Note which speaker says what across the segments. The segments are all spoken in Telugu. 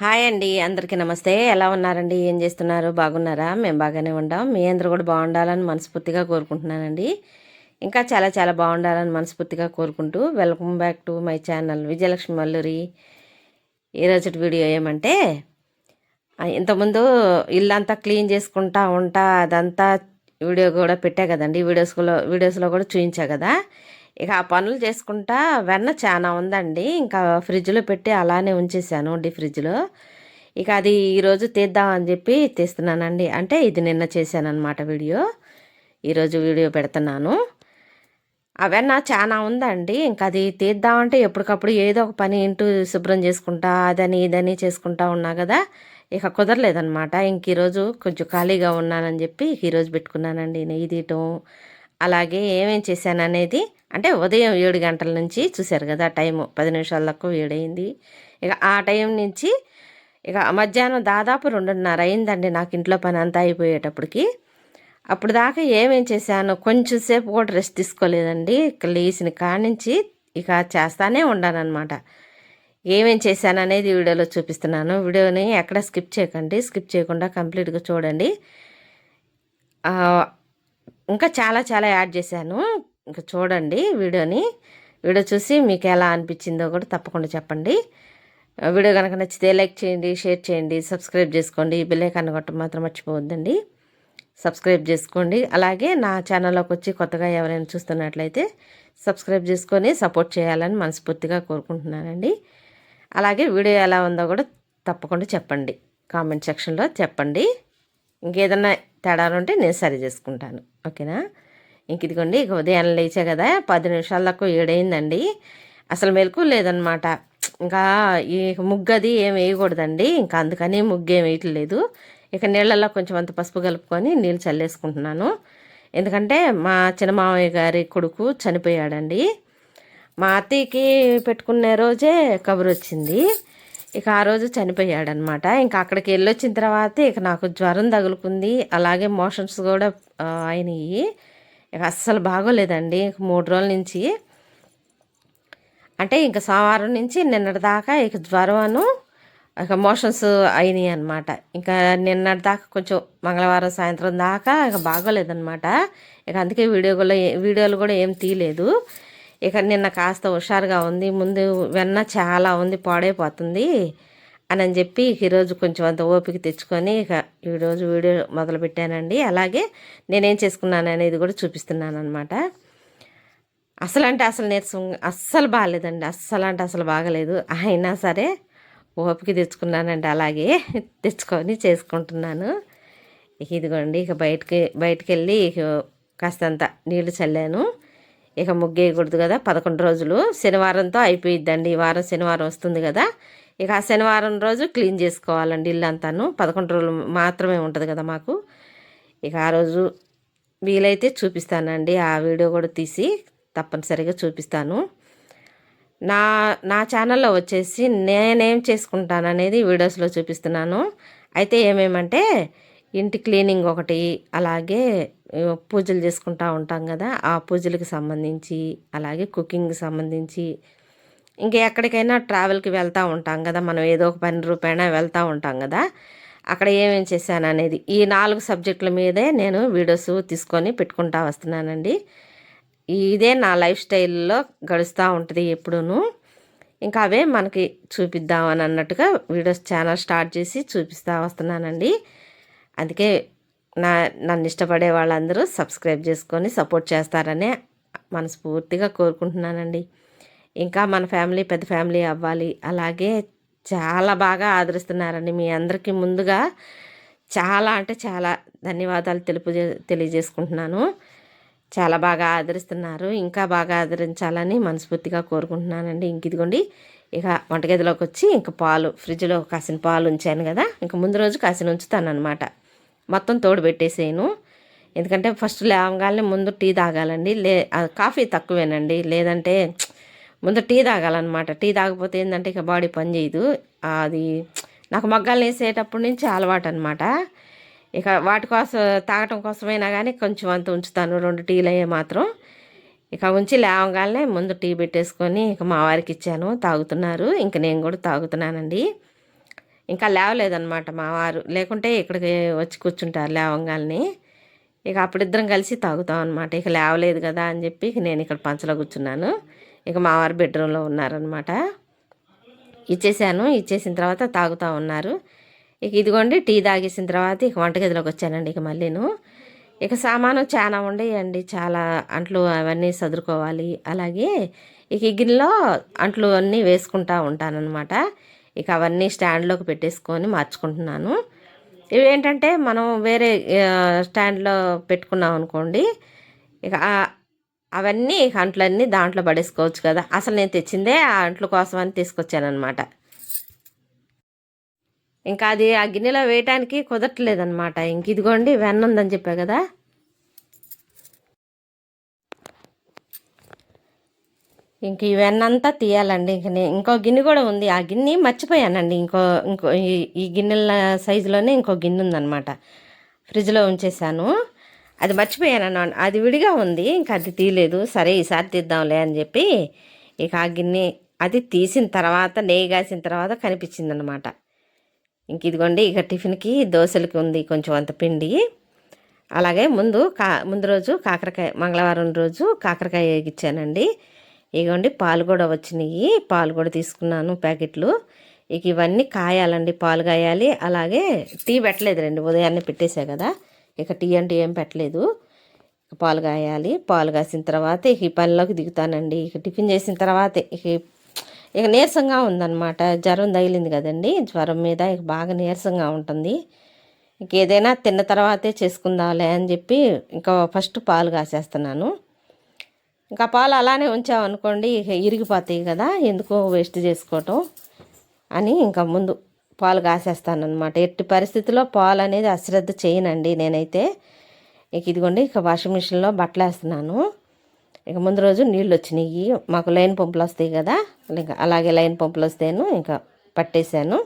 Speaker 1: హాయ్ అండి అందరికీ నమస్తే. ఎలా ఉన్నారండి? ఏం చేస్తున్నారు? బాగున్నారా? మేము బాగానే ఉంటాం మీ అందరూ కూడా బాగుండాలని మనస్ఫూర్తిగా కోరుకుంటున్నానండి. ఇంకా చాలా చాలా బాగుండాలని మనస్ఫూర్తిగా కోరుకుంటూ welcome back to my channel Vijayalakshmi Malluri. ఈరోజు వీడియో ఏమంటే ఇంతకుముందు ఇల్లంతా క్లీన్ చేసుకుంటా ఉంటా అదంతా వీడియో కూడా పెట్టా కదండి. వీడియోస్లో వీడియోస్లో కూడా చూపించా కదా. ఇక ఆ పనులు చేసుకుంటా వెన్న చాలా ఉందండి. ఇంకా ఫ్రిడ్జ్లో పెట్టి అలానే ఉంచేసాను డీ ఫ్రిడ్జ్లో. ఇక అది ఈరోజు తీద్దామని చెప్పి తీస్తున్నానండి. అంటే ఇది నిన్న చేశాను అనమాట వీడియో. ఈరోజు వీడియో పెడుతున్నాను. ఆ వెన్న చాలా ఉందండి. ఇంకా అది తీద్దామంటే ఎప్పటికప్పుడు ఏదో ఒక పని ఇంటూ శుభ్రం చేసుకుంటా అదని ఇదని చేసుకుంటా ఉన్నా కదా ఇక కుదరలేదనమాట ఇంక ఈరోజు కొంచెం ఖాళీగా ఉన్నానని చెప్పి ఈరోజు పెట్టుకున్నానండి. నెయ్యి తీయటం అలాగే ఏమేం చేశాననేది అంటే ఉదయం ఏడు గంటల నుంచి చూశారు కదా టైము పది నిమిషాల తక్కువ ఏడైంది ఇక ఆ టైం నుంచి ఇక మధ్యాహ్నం దాదాపు రెండున్నర అయిందండి నాకు ఇంట్లో పని అంతా అయిపోయేటప్పటికి. అప్పుడు దాకా ఏమేం చేశాను కొంచెం సేపు కూడా రెస్ట్ తీసుకోలేదండి. ఇక లేచిన కానించి ఇక చేస్తానే ఉన్నానన్నమాట ఏమేం చేశాను అనేది వీడియోలో చూపిస్తున్నాను. వీడియోని ఎక్కడ స్కిప్ చేయకండి స్కిప్ చేయకుండా కంప్లీట్గా చూడండి. ఇంకా చాలా చాలా యాడ్ చేశాను. ఇంకా చూడండి వీడియోని. వీడియో చూసి మీకు ఎలా అనిపించిందో కూడా తప్పకుండా చెప్పండి. వీడియో కనుక నచ్చితే లైక్ చేయండి షేర్ చేయండి సబ్స్క్రైబ్ చేసుకోండి. బిల్లైకాన్ని కొట్టడం మాత్రం మర్చిపోవద్దండి. సబ్స్క్రైబ్ చేసుకోండి. అలాగే నా ఛానల్లోకి వచ్చి కొత్తగా ఎవరైనా చూస్తున్నట్లయితే సబ్స్క్రైబ్ చేసుకొని సపోర్ట్ చేయాలని మనస్ఫూర్తిగా కోరుకుంటున్నానండి. అలాగే వీడియో ఎలా ఉందో కూడా తప్పకుండా చెప్పండి. కామెంట్ సెక్షన్లో చెప్పండి. ఇంకేదన్నా తేడాలు ఉంటే నేను సరి చేసుకుంటాను. ఓకేనా? ఇంక ఇదిగోండి ఇక ఉదయం లేచా కదా పది నిమిషాల దాకా ఏడైందండి. అసలు మెలకు లేదనమాట ఇంకా ఈ ముగ్గది ఏం వేయకూడదండి. ఇంకా అందుకని ముగ్గు ఏం వేయట్లేదు. ఇక నీళ్ళల్లో కొంచెం అంత పసుపు కలుపుకొని నీళ్ళు చల్లేసుకుంటున్నాను. ఎందుకంటే మా చిన్న మామయ్య గారి కొడుకు చనిపోయాడండి. మా అత్తయ్యకి పెట్టుకునే రోజే కబురు వచ్చింది. ఇక ఆ రోజు చనిపోయాడనమాట ఇంకా అక్కడికి వెళ్ళొచ్చిన తర్వాత ఇక నాకు జ్వరం తగులుకుంది. అలాగే మోషన్స్ కూడా అయినాయి. అస్సలు బాగోలేదండి. మూడు రోజుల నుంచి అంటే ఇంకా సోమవారం నుంచి నిన్నటి దాకా ఇక జ్వరమును ఇక మోషన్స్ అయినాయి అనమాట ఇంకా నిన్నటి దాకా కొంచెం మంగళవారం సాయంత్రం దాకా ఇక బాగోలేదనమాట ఇక అందుకే వీడియో కూడా వీడియోలు కూడా ఏం తీయలేదు. ఇక నిన్న కాస్త హుషారుగా ఉంది. ముందు వెన్న చాలా ఉంది పాడైపోతుంది. అని అని చెప్పి ఈరోజు కొంచెం అంత ఓపిక తెచ్చుకొని ఇక ఈరోజు వీడియో మొదలుపెట్టానండి. అలాగే నేనేం చేసుకున్నాను అనేది కూడా చూపిస్తున్నాను అనమాట అసలు అంటే అసలు నీరసం అస్సలు బాగాలేదండి. అస్సలు అంటే అసలు బాగలేదు. అయినా సరే ఓపిక తెచ్చుకున్నానండి. అలాగే తెచ్చుకొని చేసుకుంటున్నాను. ఇక ఇదిగోండి ఇక బయటికి బయటికి వెళ్ళి ఇక కాస్తంత నీళ్ళు చల్లాను. ఇక ముగ్గేయకూడదు కదా పదకొండు రోజులు. శనివారంతో అయిపోయిద్దండి. ఈ వారం శనివారం వస్తుంది కదా. ఇక ఆ శనివారం రోజు క్లీన్ చేసుకోవాలండి ఇల్లు అంతాను పదకొండు రోజులు మాత్రమే ఉంటుంది కదా మాకు. ఇక ఆ రోజు వీలైతే చూపిస్తానండి. ఆ వీడియో కూడా తీసి తప్పనిసరిగా చూపిస్తాను. నా నా ఛానల్లో వచ్చేసి నేనేం చేసుకుంటాను అనేది వీడియోస్లో చూపిస్తున్నాను. అయితే ఏమేమంటే ఇంటి క్లీనింగ్ ఒకటి అలాగే పూజలు చేసుకుంటా ఉంటాం కదా. ఆ పూజలకు సంబంధించి అలాగే కుకింగ్కి సంబంధించి ఇంకా ఎక్కడికైనా ట్రావెల్కి వెళ్తూ ఉంటాం కదా మనం ఏదో ఒక పని రూపాయన వెళ్తూ ఉంటాం కదా అక్కడ ఏమేం చేశాను అనేది ఈ నాలుగు సబ్జెక్టుల మీదే నేను వీడియోస్ తీసుకొని పెట్టుకుంటా వస్తున్నానండి. ఇదే నా లైఫ్ స్టైల్లో గడుస్తూ ఉంటుంది ఎప్పుడూను. ఇంకా అవే మనకి చూపిద్దామని అన్నట్టుగా వీడియోస్ ఛానల్ స్టార్ట్ చేసి చూపిస్తూ వస్తున్నానండి. అందుకే నా నన్ను ఇష్టపడే వాళ్ళందరూ సబ్స్క్రైబ్ చేసుకొని సపోర్ట్ చేస్తారనే మనస్ఫూర్తిగా కోరుకుంటున్నానండి. ఇంకా మన ఫ్యామిలీ పెద్ద ఫ్యామిలీ అవ్వాలి. అలాగే చాలా బాగా ఆదరిస్తున్నారండి మీ అందరికీ ముందుగా. చాలా అంటే చాలా ధన్యవాదాలు తెలుపు తెలియజేసుకుంటున్నాను. చాలా బాగా ఆదరిస్తున్నారు. ఇంకా బాగా ఆదరించాలని మనస్ఫూర్తిగా కోరుకుంటున్నానండి. ఇంక ఇదిగోండి ఇక వంటగదిలోకి వచ్చి ఇంకా పాలు ఫ్రిడ్జ్లో కాసిన పాలు ఉంచాను కదా ఇంకా ముందు రోజు కాసిన ఉంచుతాను అనమాట మొత్తం తోడు పెట్టేసేయను. ఎందుకంటే ఫస్ట్ లేవగానే ముందు టీ తాగాలండి. లే కాఫీ తక్కువేనండి. లేదంటే ముందు టీ తాగాలన్నమాట. టీ తాగకపోతే ఏంటంటే ఇక బాడీ పని చేయదు. అది నాకు మగ్గాలు వేసేటప్పటి నుంచి అలవాటు అనమాట ఇక వాటి కోసం తాగటం కోసమైనా కానీ కొంచెం అంత ఉంచుతాను. రెండు టీలు అయ్యే మాత్రం. ఇక ఉంచి లేవగానే ముందు టీ పెట్టేసుకొని ఇక మా వారికి ఇచ్చాను. తాగుతున్నారు. ఇంక నేను కూడా తాగుతున్నానండి. ఇంకా లేవలేదన్నమాట మా వారు. లేకుంటే ఇక్కడికి వచ్చి కూర్చుంటారు లేవంగాల్ని. ఇక అప్పుడిద్దరం కలిసి తాగుతాం అనమాట ఇక లేవలేదు కదా అని చెప్పి ఇక నేను ఇక్కడ పంచలో కూర్చున్నాను. ఇక మావారు బెడ్రూమ్లో ఉన్నారనమాట ఇచ్చేసాను. ఇచ్చేసిన తర్వాత తాగుతూ ఉన్నారు. ఇక ఇదిగోండి టీ తాగేసిన తర్వాత ఇక వంటగదిలోకి వచ్చానండి ఇక మళ్ళీను. ఇక సామాను చాలా ఉండేయండి. చాలా అంట్లు అవన్నీ సదురుకోవాలి. అలాగే ఇక గిన్నెలో అంట్లు అన్నీ వేసుకుంటా ఉంటానన్నమాట. ఇక అవన్నీ స్టాండ్లోకి పెట్టేసుకొని మార్చుకుంటున్నాను. ఇవి ఏంటంటే మనం వేరే స్టాండ్లో పెట్టుకున్నాం అనుకోండి ఇక అవన్నీ అంట్లన్నీ దాంట్లో పడేసుకోవచ్చు కదా. అసలు నేను తెచ్చిందే ఆ అంట్ల కోసం అని తీసుకొచ్చానమాట ఇంకా అది ఆ గిన్నెలో వేయటానికి కుదరట్లేదనమాట ఇంక ఇదిగోండి వెన్న ఉందని చెప్పా కదా. ఇంక ఈ వెన్నంతా తీయాలండి. ఇంక నేను ఇంకో గిన్నె కూడా ఉంది. ఆ గిన్నె మర్చిపోయానండి. ఇంకో ఇంకో ఈ- ఈ గిన్నెల సైజులోనే ఇంకో గిన్నె ఉందన్నమాట. ఫ్రిడ్జ్లో ఉంచేసాను అది మర్చిపోయాను అది విడిగా ఉంది ఇంకా అది తీయలేదు. సరే ఈసారి తీద్దాంలే అని చెప్పి ఇక ఆ గిన్నె అది తీసిన తర్వాత నెయ్యి కాసిన తర్వాత కనిపించింది అనమాట ఇంక ఇదిగోండి ఇక టిఫిన్కి దోశలకి ఉంది కొంచెం అంత పిండి. అలాగే ముందు కా ముందు రోజు కాకరకాయ మంగళవారం రోజు కాకరకాయ వేగిచ్చానండి. ఇగోండి పాలు కూడా వచ్చినాయి. పాలు కూడా తీసుకున్నాను ప్యాకెట్లు. ఇక ఇవన్నీ కాయాలండి పాలు కాయాలి. అలాగే టీ పెట్టలేదు రండి ఉదయాన్నే పెట్టేసా కదా. ఇక టీ అంటే ఏం పెట్టలేదు. పాలు కాయాలి. పాలు కాసిన తర్వాత ఇక ఈ పనిలోకి దిగుతానండి. ఇక టిఫిన్ చేసిన తర్వాత ఇక ఇక నీరసంగా ఉందన్నమాట. జ్వరం తగిలింది కదండి. జ్వరం మీద ఇక బాగా నీరసంగా ఉంటుంది. ఇక ఏదైనా తిన్న తర్వాతే చేసుకుందాంలే అని చెప్పి ఇంకా ఫస్ట్ పాలు కాసేస్తున్నాను. ఇంకా పాలు అలానే ఉంచామనుకోండి ఇక ఇరిగిపోతాయి కదా. ఎందుకో వేస్ట్ చేసుకోవటం అని ఇంకా ముందు పాలు కాసేస్తానమాట ఎట్టి పరిస్థితిలో పాలు అనేది అశ్రద్ధ చేయనండి నేనైతే. ఇక ఇదిగోండి ఇక వాషింగ్ మిషన్లో బట్టలు వేస్తున్నాను. ఇక ముందు రోజు నీళ్ళు వచ్చినాయి. మాకు లైన్ పంపులు వస్తాయి కదా ఇంకా అలాగే లైన్ పంపులు వస్తేను ఇంకా పట్టేశాను.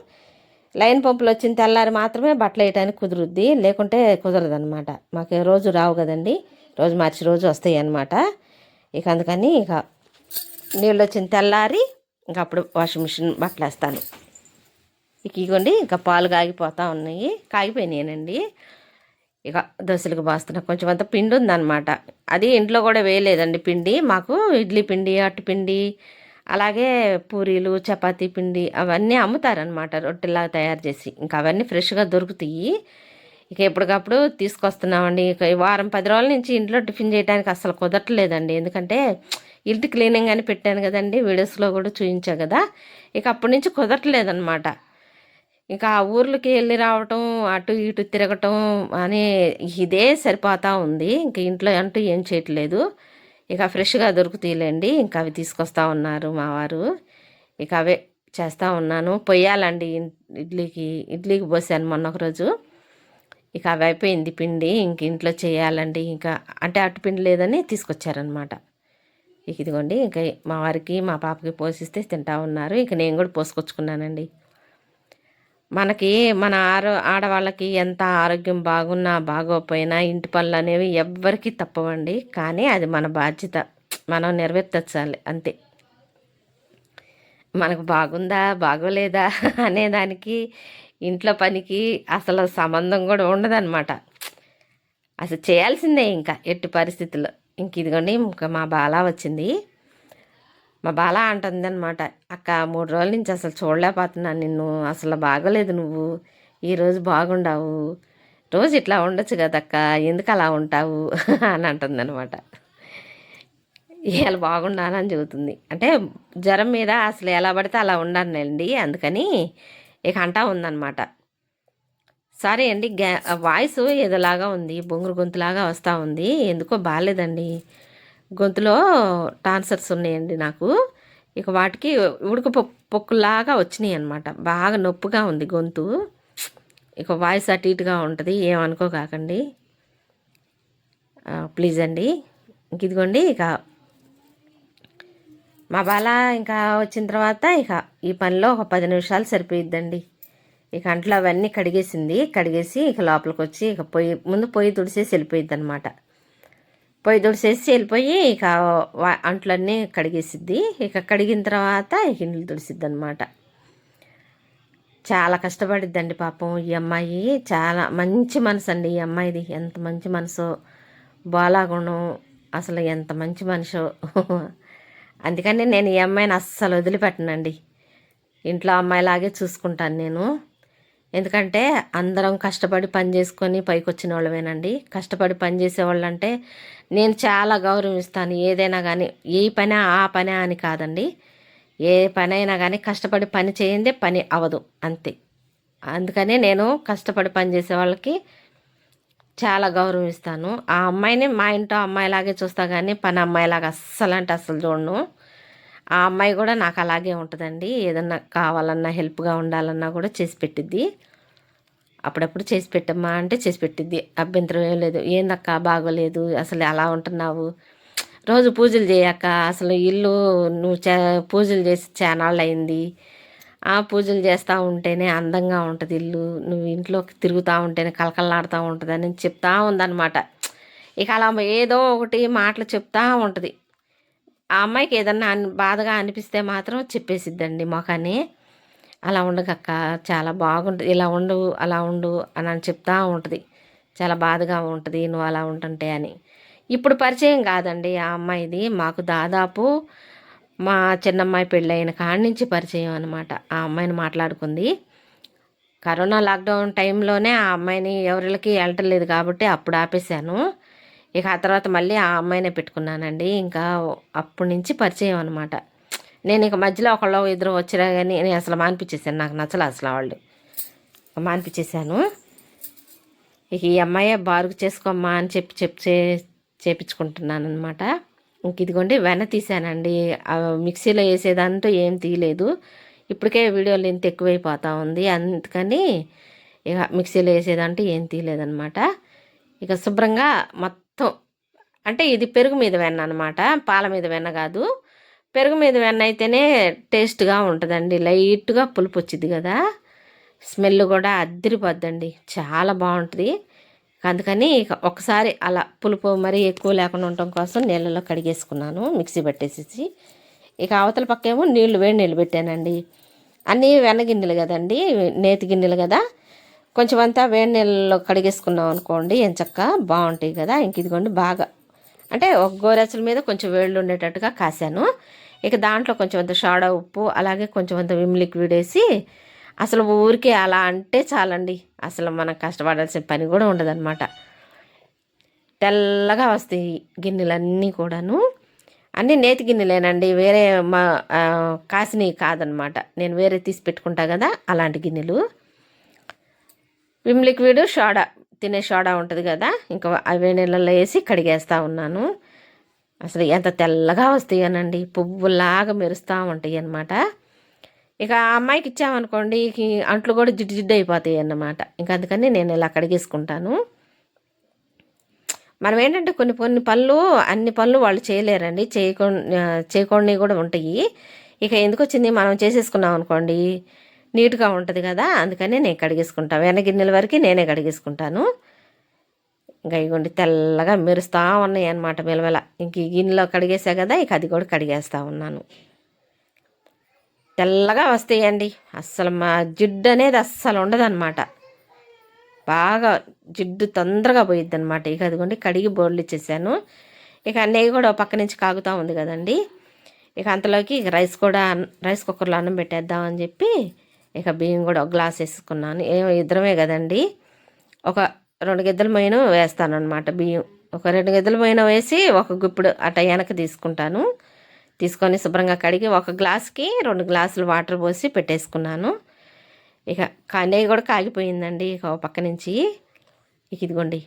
Speaker 1: లైన్ పంపులు వచ్చిన తెల్లారి మాత్రమే బట్టలు వేయడానికి కుదురుద్ది లేకుంటే కుదరదు అనమాట మాకు రోజు రావు కదండి రోజు మార్చి రోజు వస్తాయి అనమాట ఇక అందుకని ఇక నీళ్ళు వచ్చిన తెల్లారి ఇంకా అప్పుడు వాషింగ్ మిషన్ బట్టలు వేస్తాను. ఇక ఇగోండి ఇంకా పాలు కాగిపోతూ ఉన్నాయి. కాగిపోయినాయనండి. ఇక దోశలకు బాస్తున్నా కొంచెం అంత పిండి ఉందన్నమాట. అది ఇంట్లో కూడా వేయలేదండి పిండి. మాకు ఇడ్లీ పిండి అట్టు పిండి అలాగే పూరీలు చపాతీ పిండి అవన్నీ అమ్ముతారనమాట రొట్టెలాగా తయారు చేసి. ఇంకా అవన్నీ ఫ్రెష్గా దొరుకుతాయి. ఇక ఎప్పటికప్పుడు తీసుకొస్తున్నామండి. ఇక వారం పది రోజుల నుంచి ఇంట్లో టిఫిన్ చేయడానికి అసలు కుదరట్లేదండి. ఎందుకంటే ఇంటి క్లీనింగ్ అని పెట్టాను కదండి వీడియోస్లో కూడా చూపించా కదా. ఇక అప్పటి నుంచి కుదరట్లేదన్నమాట. ఇంకా ఆ ఊర్లకి వెళ్ళి రావటం అటు ఇటు తిరగటం అని ఇదే సరిపోతా ఉంది. ఇంక ఇంట్లో అంటూ ఏం చేయట్లేదు. ఇక ఫ్రెష్గా దొరుకుతాయిలేండి ఇంకా అవి తీసుకొస్తా ఉన్నారు మా వారు. ఇక అవే చేస్తూ ఉన్నాను. పొయ్యాలండి ఇడ్లీకి ఇడ్లీకి పోసాను మొన్న ఒకరోజు ఇక అవి అయిపోయింది పిండి. ఇంక ఇంట్లో చేయాలండి. ఇంకా అంటే అటు పిండి లేదని తీసుకొచ్చారనమాట. ఇక ఇదిగోండి ఇంకా మా వారికి మా పాపకి పోసిస్తే తింటా ఉన్నారు. ఇక నేను కూడా పోసుకొచ్చుకున్నానండి. మనకి మన ఆరో ఆడవాళ్ళకి ఎంత ఆరోగ్యం బాగున్నా బాగోకపోయినా ఇంటి పనులు అనేవి ఎవ్వరికీ తప్పవండి. కానీ అది మన బాధ్యత. మనం నెరవేర్చాలి అంతే. మనకు బాగుందా బాగోలేదా అనేదానికి ఇంట్లో పనికి అసలు సంబంధం కూడా ఉండదన్నమాట. అసలు చేయాల్సిందే ఇంకా ఎట్టి పరిస్థితుల్లో. ఇంక ఇదిగోండి ఇంకా మా బాల వచ్చింది. మా బాల అంటుంది అనమాట అక్క మూడు రోజుల నుంచి అసలు చూడలేకపోతున్నాను నిన్ను అసలు బాగోలేదు నువ్వు ఈరోజు బాగుండావు రోజు ఇట్లా ఉండొచ్చు కదక్క ఎందుకు అలా ఉంటావు? అని అంటుంది అనమాట ఇవాళ బాగుండాలని చెబుతుంది. అంటే జ్వరం మీద అసలు ఎలా పడితే అలా ఉండండి అందుకని ఇక అంటా ఉందన్నమాట. సరే అండి గ్యా వాయిస్ ఏదోలాగా ఉంది బొంగురు గొంతులాగా వస్తూ ఉంది ఎందుకో బాగాలేదండి గొంతులో టాన్సర్స్ ఉన్నాయండి నాకు. ఇక వాటికి ఉడక పొక్కులాగా వచ్చినాయి అనమాట బాగా నొప్పిగా ఉంది గొంతు. ఇక వాయిస్ అటు ఇటుగా ఉంటుంది ఏమనుకోకాకండి ప్లీజ్ అండి. ఇంక ఇదిగోండి ఇక మా బాల ఇంకా వచ్చిన తర్వాత ఇక ఈ పనిలో ఒక పది నిమిషాలు సరిపోయిద్దండి. ఇక అంట్లో అవన్నీ కడిగేసింది. కడిగేసి ఇక లోపలికి వచ్చి ఇక పొయ్యి ముందు పొయ్యి తుడిసేసి వెళ్ళిపోయిద్ది అనమాట పొయ్యి తుడిసేసి వెళ్ళిపోయి ఇక వా- అంట్లన్నీ కడిగేసిద్ది. ఇక కడిగిన తర్వాత ఇక ఇండ్లు తుడిసిద్ది అనమాట చాలా కష్టపడిద్దండి పాపం ఈ అమ్మాయి. చాలా మంచి మనసు అండి ఈ అమ్మాయిది. ఎంత మంచి మనసు బాలాగుణం అసలు ఎంత మంచి మనిషో. అందుకని నేను ఈ అమ్మాయిని అస్సలు వదిలిపెట్టనండి. ఇంట్లో అమ్మాయిలాగే చూసుకుంటాను నేను. ఎందుకంటే అందరం కష్టపడి పని చేసుకొని పైకి వచ్చిన వాళ్ళమేనండి కష్టపడి పని చేసేవాళ్ళు అంటే నేను చాలా గౌరవిస్తాను. ఏదైనా కానీ ఏ పని ఆ పని అని కాదండి. ఏ పని అయినా కానీ కష్టపడి పని చేయందే పని అవదు. అంతే. అందుకనే నేను కష్టపడి పని చేసే వాళ్ళకి చాలా గౌరవిస్తాను. ఆ అమ్మాయిని మా ఇంట్లో అమ్మాయిలాగే చూస్తా కానీ పని అమ్మాయిలాగా అస్సలు అంటే అస్సలు చూడను. ఆ అమ్మాయి కూడా నాకు అలాగే ఉంటుందండి. ఏదన్నా కావాలన్నా హెల్ప్గా ఉండాలన్నా కూడా చేసి పెట్టిద్ది. అప్పుడప్పుడు చేసి పెట్టమ్మా అంటే చేసి పెట్టిద్ది. అభ్యంతరం ఏం లేదు. ఏందక్క బాగోలేదు. అసలు అలా ఉంటున్నావు. రోజు పూజలు చేయక్క. అసలు ఇల్లు నువ్వు చే పూజలు చేసి చానాళ్ళు అయింది ఆ పూజలు చేస్తూ ఉంటేనే అందంగా ఉంటుంది ఇల్లు. నువ్వు ఇంట్లోకి తిరుగుతూ ఉంటేనే కలకల్లాడుతూ ఉంటుంది అని చెప్తా ఉందన్నమాట. ఇక అలా ఏదో ఒకటి మాటలు చెప్తా ఉంటుంది. ఆ అమ్మాయికి ఏదన్నా అన్ బాధగా అనిపిస్తే మాత్రం చెప్పేసిద్దండి మొఖాన్ని. అలా ఉండగక్క చాలా బాగుంటుంది ఇలా ఉండు అలా ఉండు అని అని చెప్తా ఉంటుంది. చాలా బాధగా ఉంటుంది నువ్వు అలా ఉంటుంటే అని. ఇప్పుడు పరిచయం కాదండి ఆ అమ్మాయిది. మాకు దాదాపు మా చిన్నమ్మాయి పెళ్ళైన కాడి నుంచి పరిచయం అనమాట ఆ అమ్మాయిని మాట్లాడుకుంది. కరోనా లాక్డౌన్ టైంలోనే ఆ అమ్మాయిని ఎవరికి వెళ్ళటలేదు కాబట్టి అప్పుడు ఆపేశాను. ఇక ఆ తర్వాత మళ్ళీ ఆ అమ్మాయినే పెట్టుకున్నానండి. ఇంకా అప్పటి నుంచి పరిచయం అనమాట నేను ఇక మధ్యలో ఒకళ్ళు ఇద్దరు వచ్చినా కానీ నేను అసలు మానిపించేసాను నాకు నచ్చలే అసలు వాళ్ళు. మానిపించేశాను. ఇక ఈ అమ్మాయే బారుగు చేసుకోమ్మా అని చెప్పి చెప్పి చే- చేపించుకుంటున్నాను అనమాట ఇంక ఇదిగోండి వెన్న తీసానండి మిక్సీలో వేసేదంటూ ఏం తీయలేదు. ఇప్పటికే వీడియోలు ఇంత ఎక్కువైపోతూ ఉంది. అందుకని ఇక మిక్సీలో వేసేదంటూ ఏం తీయలేదనమాట ఇక శుభ్రంగా మొత్తం అంటే ఇది పెరుగు మీద వెన్న అనమాట పాల మీద వెన్న కాదు. పెరుగు మీద వెన్న అయితేనే టేస్ట్గా ఉంటుందండి లైట్గా పులుపు వచ్చింది కదా. స్మెల్ కూడా అద్దరిపోద్దండి చాలా బాగుంటుంది. అందుకని ఇక ఒకసారి అలా పులుపు మరీ ఎక్కువ లేకుండా ఉండటం కోసం నీళ్ళలో కడిగేసుకున్నాను మిక్సీ పట్టేసేసి. ఇక అవతల పక్కేమో నీళ్ళు వేడి నీళ్ళు పెట్టానండి. అన్నీ వెన్న గిన్నెలు కదండి నేతి గిన్నెలు కదా. కొంచెం అంతా వేడి నీళ్ళలో కడిగేసుకున్నాం అనుకోండి ఎంచక్క బాగుంటాయి కదా. ఇంక ఇదిగోండి బాగా అంటే ఒక గోరెచ్చల మీద కొంచెం వేళ్ళు ఉండేటట్టుగా కాశాను ఇక దాంట్లో కొంచెం అంత సోడా ఉప్పు అలాగే కొంచెం అంత విమ్ లిక్విడ్ వేసి అసలు ఊరికే అలా అంటే చాలండి. అసలు మనం కష్టపడాల్సిన పని కూడా ఉండదన్నమాట. తెల్లగా వస్తాయి గిన్నెలన్నీ కూడాను. అన్నీ నేతి గిన్నెలేనండి వేరే మా కాసినవి కాదనమాట నేను వేరే తీసి పెట్టుకుంటా కదా అలాంటి గిన్నెలు. విమ్ లిక్విడ్ సోడా తినే సోడా ఉంటుంది కదా ఇంకా అవే నీళ్ళల్లో వేసి కడిగేస్తూ ఉన్నాను. అసలు ఎంత తెల్లగా వస్తాయనండి పువ్వులాగా మెరుస్తూ ఉంటాయి అన్నమాట ఇక ఆ అమ్మాయికి ఇచ్చామనుకోండి అంట్లు కూడా జిడ్డు జిడ్డు అయిపోతాయి అన్నమాట ఇంకా అందుకని నేను ఇలా కడిగేసుకుంటాను. మనం ఏంటంటే కొన్ని కొన్ని పళ్ళు అన్ని పళ్ళు వాళ్ళు చేయలేరండి చేయకు చేయకుండా కూడా ఉంటాయి. ఇక ఎందుకు వచ్చింది? మనం చేసేసుకున్నాం అనుకోండి నీట్గా ఉంటుంది కదా అందుకని నేను కడిగేసుకుంటాను వెన్న గిన్నెల వరకు నేనే కడిగేసుకుంటాను. ఇంకా ఇగోండి తెల్లగా మెరుస్తూ ఉన్నాయి అనమాట మెలమెల. ఇంక ఈ గిన్నెలో కడిగేసా కదా ఇక అది కూడా కడిగేస్తూ ఉన్నాను. తెల్లగా వస్తాయండి. అస్సలు మా జిడ్డు అనేది అస్సలు ఉండదన్నమాట. బాగా జిడ్డు తొందరగా పోయిద్ది అనమాట ఇక అదిగోండి కడిగి బోర్లు ఇచ్చేసాను. ఇక అన్నయ్య కూడా పక్క నుంచి కాగుతూ ఉంది కదండి. ఇక అంతలోకి ఇక రైస్ కూడా రైస్ కుక్కర్లో అన్నం పెట్టేద్దామని చెప్పి ఇక బియ్యం కూడా ఒక గ్లాస్ వేసుకున్నాను. ఏమో ఇద్దరమే కదండి. ఒక రెండు గిద్దల మైన వేస్తాను అనమాట బియ్యం. ఒక రెండు గిద్దల మైన వేసి ఒక గుప్పుడు అట్ట వెనక తీసుకుంటాను. తీసుకొని శుభ్రంగా కడిగి ఒక గ్లాస్కి రెండు గ్లాసులు వాటర్ పోసి పెట్టేసుకున్నాను. ఇక కా- నెయ్యి కూడా కాగిపోయిందండి ఇక పక్క నుంచి. ఇక ఇదిగోండి.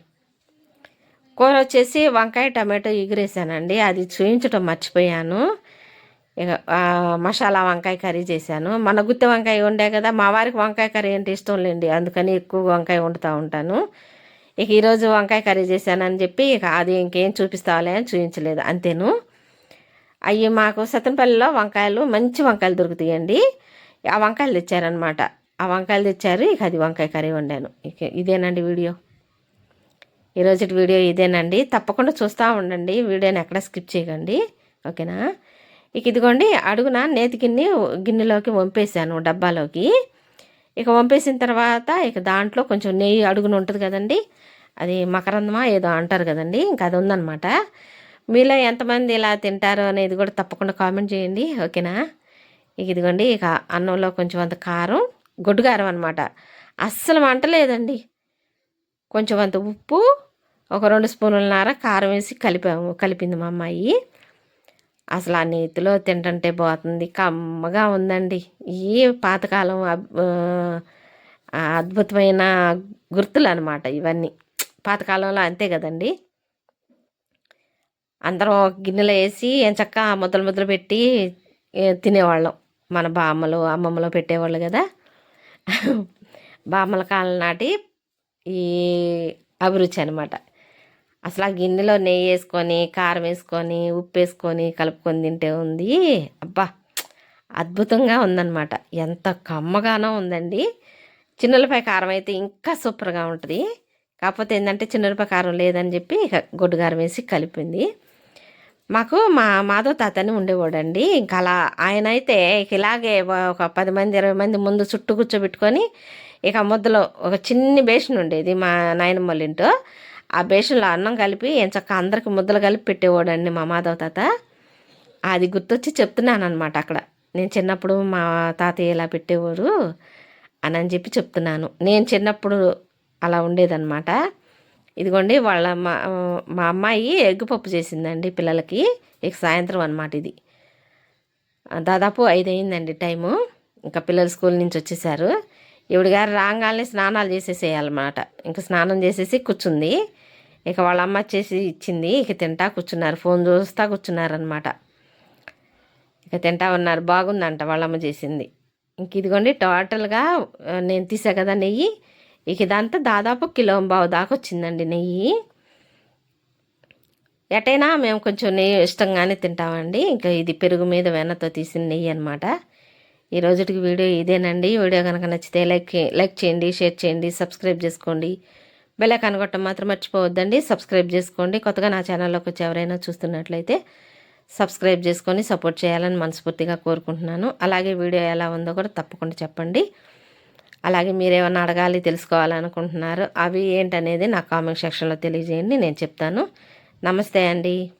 Speaker 1: కూర వచ్చేసి వంకాయ టమాటో ఎగిరేసానండి. అది చూయించడం మర్చిపోయాను. మసాలా వంకాయ కర్రీ చేశాను. మన గుత్తి వంకాయ ఉండే కదా మా వారికి వంకాయ కర్రీ అంటే ఇష్టం లేండి. అందుకని ఎక్కువ వంకాయ వండుతూ ఉంటాను. ఇక ఈరోజు వంకాయ కర్రీ చేశానని చెప్పి ఇక అది ఇంకేం చూపిస్తావులే అని చూపించలేదు అంతేను. అవి మాకు సతనపల్లిలో వంకాయలు మంచి వంకాయలు దొరుకుతాయండి. ఆ వంకాయలు తెచ్చారనమాట ఆ వంకాయలు తెచ్చారు ఇక అది వంకాయ కర్రీ వండాను. ఇక ఇదేనండి వీడియో. ఈరోజు వీడియో ఇదేనండి. తప్పకుండా చూస్తూ ఉండండి. వీడియోని ఎక్కడ స్కిప్ చేయకండి. ఓకేనా? ఇక ఇదిగోండి అడుగున నేతి గిన్నె గిన్నెలోకి వంపేశాను డబ్బాలోకి. ఇక వంపేసిన తర్వాత ఇక దాంట్లో కొంచెం నెయ్యి అడుగున ఉంటుంది కదండి అది మకరందమా ఏదో అంటారు కదండి ఇంకా అది ఉందన్నమాట. మీలో ఎంతమంది ఇలా తింటారు అనేది కూడా తప్పకుండా కామెంట్ చేయండి ఓకేనా? ఇక ఇదిగోండి ఇక అన్నంలో కొంచెం అంత కారం గొడ్డు కారం అనమాట అస్సలు వంటలేదండి కొంచెం అంత ఉప్పు ఒక రెండు స్పూన్లన్నర కారం వేసి కలిపాము కలిపింది మా అమ్మాయి. అసలు ఆ నేతిలో తింటుంటే పోతుంది. కమ్మగా ఉందండి. ఈ పాతకాలం అబ్- అద్భుతమైన గుర్తులు అనమాట ఇవన్నీ. పాతకాలంలో అంతే కదండి. అందరం గిన్నెలో వేసి ఎంచక్క ముద్దలు ముద్దలు పెట్టి తినేవాళ్ళం. మన బామ్మలు అమ్మమ్మలు పెట్టేవాళ్ళు కదా. బామ్మల కాలం నాటి ఈ అభిరుచి అనమాట అసలు ఆ గిన్నెలో నెయ్యి వేసుకొని కారం వేసుకొని ఉప్పు వేసుకొని కలుపుకొని తింటే ఉంది. అబ్బా అద్భుతంగా ఉందన్నమాట. ఎంత కమ్మగానో ఉందండి. చిన్నలపై కారం అయితే ఇంకా సూపర్గా ఉంటుంది. కాకపోతే ఏంటంటే చిన్నలపై కారం లేదని చెప్పి ఇక గొడ్డు కారం వేసి కలిపింది. మాకు మా మాధవ్ తాతని ఉండేవాడండి. ఇంకా అలా ఆయన అయితే ఇక ఇలాగే ఒక పది మంది ఇరవై మంది ముందు చుట్టూ కూర్చోబెట్టుకొని ఇక ముద్దలో ఒక చిన్ని బేషన్ ఉండేది మా నాయనమ్మ ఇంట్లో. ఆ బేషన్లో అన్నం కలిపి ఎంచక్క అందరికి ముద్దలు కలిపి పెట్టేవాడండి మా మాధవ్ తాత. అది గుర్తొచ్చి చెప్తున్నాను అనమాట అక్కడ. నేను చిన్నప్పుడు మా తాతయ్య ఇలా పెట్టేవారు అని అని చెప్పి చెప్తున్నాను. నేను చిన్నప్పుడు అలా ఉండేదన్నమాట. ఇదిగోండి వాళ్ళ మా మా అమ్మాయి ఎగ్గు పప్పు చేసిందండి పిల్లలకి. ఇక సాయంత్రం అనమాట ఇది. దాదాపు ఐదు అయిందండి టైము. ఇంకా పిల్లలు స్కూల్ నుంచి వచ్చేసారు. ఇవిడ గారు రాగానే స్నానాలు చేసేసేయాలన్నమాట. ఇంకా స్నానం చేసేసి కూర్చుంది. ఇక వాళ్ళ అమ్మ చేసి ఇచ్చింది. ఇక తింటా కూర్చున్నారు. ఫోన్ చూస్తా కూర్చున్నారనమాట ఇక తింటా ఉన్నారు. బాగుందంట వాళ్ళమ్మ చేసింది. ఇంక ఇదిగోండి టోటల్గా నేను తీసా కదా నెయ్యి. ఇక ఇదంతా దాదాపు కిలో బావు దాకా వచ్చిందండి నెయ్యి. ఎటైనా మేము కొంచెం నెయ్యి ఇష్టంగానే తింటామండి. ఇంకా ఇది పెరుగు మీద వెన్నతో తీసిన నెయ్యి అనమాట ఈ రోజుటికి వీడియో ఇదేనండి. వీడియో కనుక నచ్చితే లైక్ లైక్ చేయండి షేర్ చేయండి సబ్స్క్రైబ్ చేసుకోండి. బెల్ కనగొట్టడం మాత్రం మర్చిపోవద్దండి. సబ్స్క్రైబ్ చేసుకోండి. కొత్తగా నా ఛానల్లోకి వచ్చి ఎవరైనా చూస్తున్నట్లయితే సబ్స్క్రైబ్ చేసుకొని సపోర్ట్ చేయాలని మనస్ఫూర్తిగా కోరుకుంటున్నాను. అలాగే వీడియో ఎలా ఉందో కూడా తప్పకుండా చెప్పండి. అలాగే మీరు అడగాలి తెలుసుకోవాలనుకుంటున్నారు అవి ఏంటనేది నా కామెంట్ సెక్షన్లో తెలియజేయండి. నేను చెప్తాను. నమస్తే అండి.